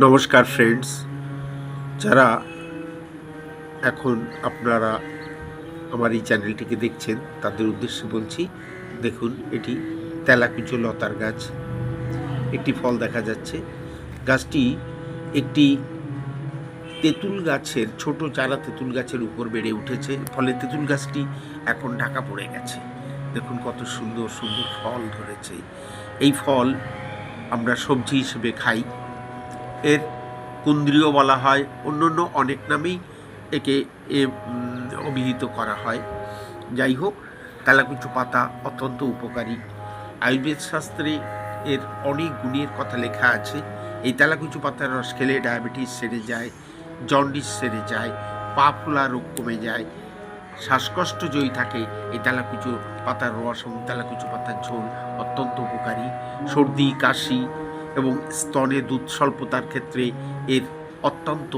নমস্কার ফ্রেন্ডস যারা এখন আপনারা আমার এই চ্যানেলটিকে দেখছেন, তাদের উদ্দেশ্যে বলছি, দেখুন, এটি তেলাকুচো লতার গাছ। একটি ফল দেখা যাচ্ছে। গাছটি একটি তেঁতুল গাছের, ছোট চারা তেঁতুল গাছের উপর বেড়ে উঠেছে। ফলে তেঁতুল গাছটি এখন ঢাকা পড়ে গেছে। দেখুন কত সুন্দর সুন্দর ফল ধরেছে। এই ফল আমরা সবজি হিসেবে খাই। এর কুন্দ্রীয় বলা হয়। অন্য অন্য অনেক নামেই একে অভিহিত করা হয়। যাই হোক তেলাকুচু পাতা অত্যন্ত উপকারী। আয়ুর্বেদ শাস্ত্রে এর অনেক গুণের কথা লেখা আছে। এই তেলাকুচু পাতার রস খেলে ডায়াবেটিস সেরে যায়, জন্ডিস সেরে যায়, পা ফোলা রোগ কমে যায়, শ্বাসকষ্ট জয়ী থাকে। এই তেলাকুচু পাতার রস এবং তেলাকুচু পাতার ঝোল অত্যন্ত উপকারী। সর্দি, কাশি এবং স্তনে দুধ স্বল্পতার ক্ষেত্রে এর অত্যন্ত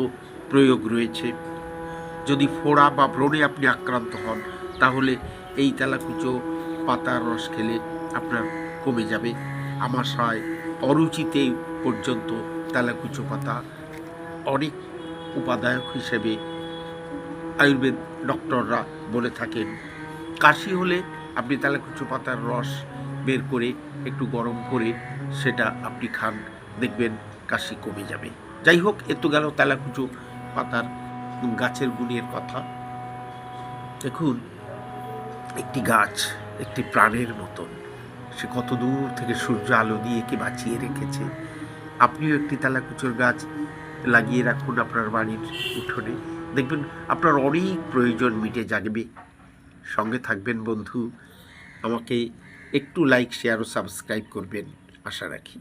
প্রয়োগ রয়েছে। যদি ফোড়া বা ব্রণে আপনি আক্রান্ত হন, তাহলে এই তেলাকুচো পাতার রস খেলে আপনার কমে যাবে। আমাশয় অরুচিতে পর্যন্ত তেলাকুচো পাতা অনেক উপাদায়ক হিসেবে আয়ুর্বেদ ডক্টররা বলে থাকেন। কাশি হলে আপনি তেলাকুচো পাতার রস বের করে একটু গরম করে সেটা আপনি খান। দেখবেন কাশি কমে যাবে। যাই হোক, এ তো গেল তেলাকুচো পাতার গাছের গুণের কথা। দেখুন, একটি গাছ একটি প্রাণের মতন। সে কত দূর থেকে সূর্য আলো দিয়ে একে বাঁচিয়ে রেখেছে। আপনিও একটি তেলাকুচোর গাছ লাগিয়ে রাখুন আপনার বাড়ির উঠোনে। দেখবেন, আপনার অনেক প্রয়োজন মিটে যাবে। সঙ্গে থাকবেন বন্ধু, আমাকে একটু লাইক শেয়ার ও সাবস্ক্রাইব করবেন আশা রাখি।